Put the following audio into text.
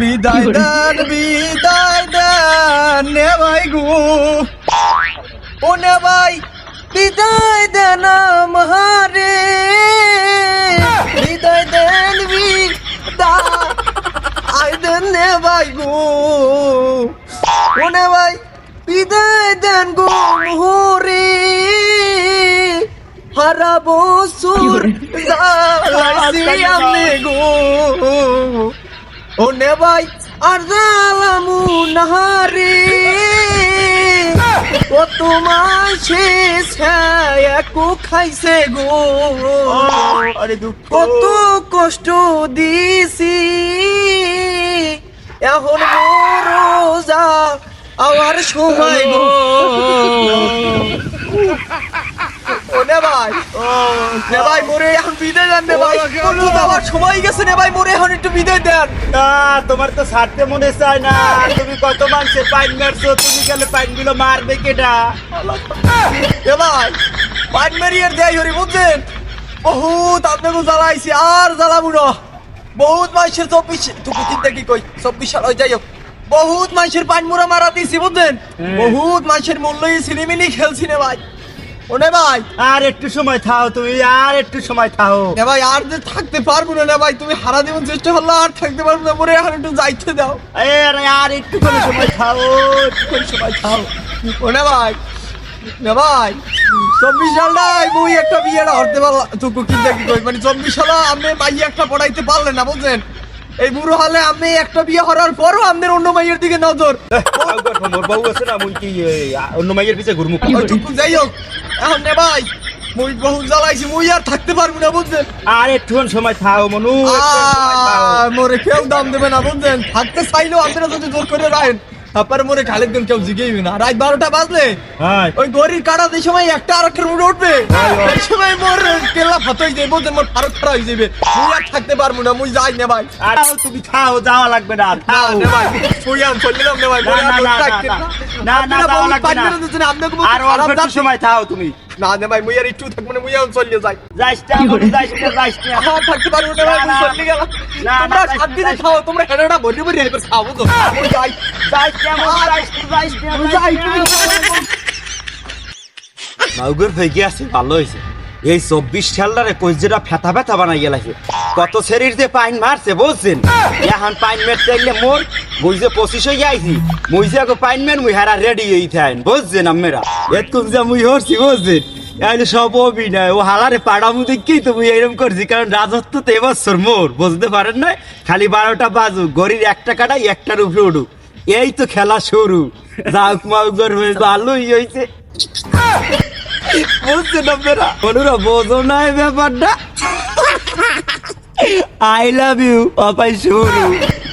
বিদায় দেন বিদায় দেন নে ভাই গো। ও নে ভাই বিদায় দেন আমারে। বিদায় দেন বিদায় দেন নে ভাই গো। ও নে ভাই বিদায় দেন গো মোহরে। হারা বসুর জ্বালাইছি আমি গো। ও নে ভাই আর জ্বালামু নাহারে। ও তোমার শেষ একু খাইছে গো। আরে দুঃখ। কত কষ্ট দিছি। এখন মোর যা আমার সময় গো। ও নে ভাই নে ভাই মোরে এখন বিদায় দেন নে ভাই বলু আমার সময় গেছে নে ভাই মোরে এখন একটু বিদায় দেন। না তোমার তো ছাড়তে মনে চায় না। তুমি কত মানুষের পাইন মারছো তুমি গেলে পাইনগুলো মারবে কেটা এ ভাই পাট মেরিয়ার দেয় হরি বুঝছেন? বহুত আপনাকে জ্বালাইছি আর জ্বালাবো না। বহুত মানুষের চব্বিশ তুমি চিন্তা কি কই? চব্বিশ সাল হয়ে যাই হোক। বহুত মানুষের পান মোড়া মারা দিছি বুঝছেন। বহুত মানুষের মূল্যই সিনেমিনি খেলছি নে ভাই ওনে ভাই। আর একটু সময় থাও তুমি আর একটু সময় থাও। নে ভাই আর যে থাকতে পারব না নে ভাই তুমি হারা দেবন চেষ্টা করলে আর থাকতে পারব না মোরে এখন একটু যাইতে দাও। আরে আর একটু করে সময় থাও একটু করে সময় থাও। ওনে ভাই নে ভাই চব্বিশ সালটাই মুই একটা বিয়েটা হরতে পারলাম তুকু কিনতে মানে চব্বিশ সালে আপনি মাই একটা পড়াইতে পারলেন না বুঝছেন? এই বুড়ো হলে আমি একটা বিয়ে হওয়ার পরও আমাদের অন্য মাইয়ের দিকে নজর। মোর বউ আছে না মুই কি অন্য মাইয়ের পিছে ঘুরমু যাই হোক এখন নে ভাই মুই বহু জ্বালাইছি মুই আর থাকতে পারব না বুঝছেন আর একটুখানি সময় থাও মনু মোরে কেউ দাম দেবে না বুঝলেন? থাকতে চাইলেও আপনারা যদি জোর করে রাখেন। তারপরে মনে খালের দিন কেউ জিগেই না। রাত বারোটা বাজলে হ্যাঁ। ওই গরির কাটা যে সময় একটা আর একটা রুটে উঠবে এই সময় মোর কেলা ফাত হয়ে যাবে বলতে মোর ফারক খারাপ হয়ে যাবে। মুই আর থাকতে পারব না মুই যাই না ভাই। আর তুমি খাও যাওয়া লাগবে না না ভাই। মুই আর চললাম না ভাই না, না, না, থাকতে না, না। না, না, আপনারা যাওয়া বহুত লাগবে না। পাইলেন দিচ্ছেন, আপনাকে বহুত আর অল্প একটু সময় থাও তুমি। না নে ভাই মুই আর একটু থাকব না মুই আর চলে যাই যাইস না যাইস না যাইস না। হ্যাঁ থাকতে পারব না ভাই মুই চলে গেলাম না, না, সাত দিনে খাও তোমরা হেডাটা ভরি ভরি এবার খাব তো যাই যাইস না যাইস না, যাইস না, যাইস না। মাউগের গিয়েছে ভালো হয়েছে। এই চব্বিশ সালটারে কইজেরা ফেতা ফেতা বানাই গেলাছে কত শরীর যে পাইন মারছে, বুঝছেন? এখন পাইন মেরতে গেলে মোর মুই যে পঁচিশ হয়ে আইছি। মুই আগে পাইন মের, মুই হারা রেডি হয়ে থাকেন বুঝছেন আমরা এতক্ষণ যে মুই হরছি, বুঝছেন? এখানে সব অভিনয়, ও হালারে পাড়ামু দেখেই তো মুই এরকম করছি, কারণ রাজত্ব তো এবছর মোর, বুঝতে পারেন না খালি বারোটা বাজু গড়ির একটা কাটাই, একটার উপরে উঠুক। এই তো খেলা শুরু। যাক মাউগর হয়ে ভালোই হয়েছে বুঝছেন আপনারা বলুরা বোঝো না ব্যাপারটা। আই লাভ ইউ পাপাই শুরু